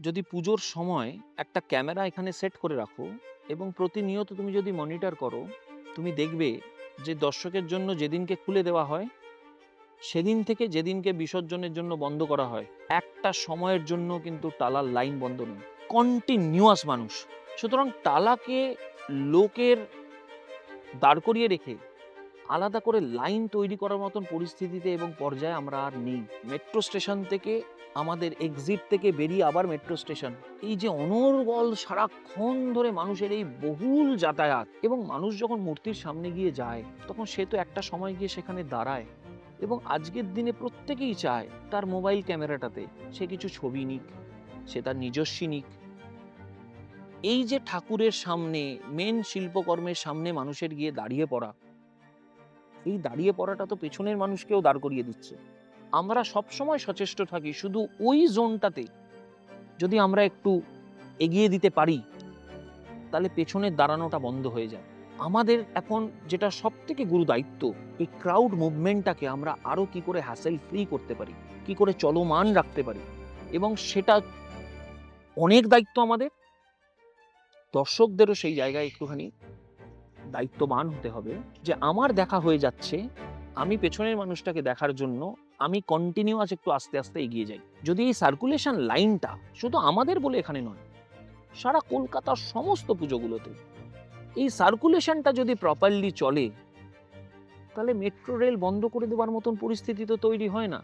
যদি পুজোর সময় একটা ক্যামেরা এখানে সেট করে রাখো এবং প্রতিনিয়ত তুমি যদি মনিটর করো, তুমি দেখবে যে দর্শকের জন্য যেদিনকে খুলে দেওয়া হয়, সেদিন থেকে যেদিনকে বিসর্জনের জন্য বন্ধ করা হয়, একটা সময়ের জন্য কিন্তু টালার লাইন বন্ধ নেই। কন্টিনিউয়াস মানুষ। সুতরাং টালাকে লোকের দাঁড় করিয়ে রেখে আলাদা করে লাইন তৈরি করার মতন পরিস্থিতিতে এবং পর্যায়ে আমরা আর নেই। মেট্রো স্টেশন থেকে আমাদের এক্সিট থেকে বেরিয়ে আবার মেট্রো স্টেশন। এই যে অনর্গল সারাক্ষণ ধরে মানুষের এই বহুল যাতায়াত এবং মানুষ যখন মূর্তির সামনে গিয়ে যায়, তখন সে তো একটা সময় গিয়ে সেখানে দাঁড়ায় এবং আজকের দিনে প্রত্যেকেই চায় তার মোবাইল ক্যামেরাটাতে সে কিছু ছবি নিক, সে তার নিজস্বী নিক। এই যে ঠাকুরের সামনে মেন শিল্পকর্মের সামনে মানুষের গিয়ে দাঁড়িয়ে পড়া এই দাঁড়িয়ে পড়াটা তো পেছনের মানুষকেও দাঁড় করিয়ে দিচ্ছে। আমরা সবসময় সচেষ্ট থাকি শুধু ওই জোনটাতে। যদি আমরা একটু এগিয়ে দিতে পারি, তাহলে পেছনের দাঁড়ানোটা বন্ধ হয়ে যায়। আমাদের এখন যেটা সব থেকে গুরু দায়িত্ব, এই ক্রাউড মুভমেন্টটাকে আমরা আরও কি করে হ্যাসেল ফ্রি করতে পারি, কি করে চলমান রাখতে পারি এবং সেটা অনেক দায়িত্ব আমাদের। দর্শকদেরও সেই জায়গায় একটুখানি দায়িত্ববান হতে হবে যে আমার দেখা হয়ে যাচ্ছে, আমি পেছনের মানুষটাকে দেখার জন্য আমি কন্টিনিউয়াস একটু আস্তে আস্তে এগিয়ে যাই। যদি এই সার্কুলেশন লাইনটা শুধু আমাদের বলে এখানে নয়, সারা কলকাতার সমস্ত পুজোগুলোতে এই সার্কুলেশনটা যদি প্রপারলি চলে, তাহলে মেট্রো রেল বন্ধ করে দেওয়ার মতন পরিস্থিতি তো তৈরি হয় না।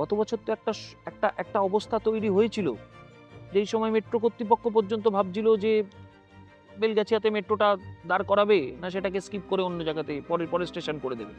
গত বছর তো একটা একটা একটা অবস্থা তৈরি হয়েছিল। যেই সময় মেট্রো কর্তৃপক্ষ পর্যন্ত ভাবছিল যে বেলগাছিয়াতে মেট্রোটা দাঁড় করাবে না সেটাকে স্কিপ করে অন্য জায়গাতে পরের পরের স্টেশন করে দেবে?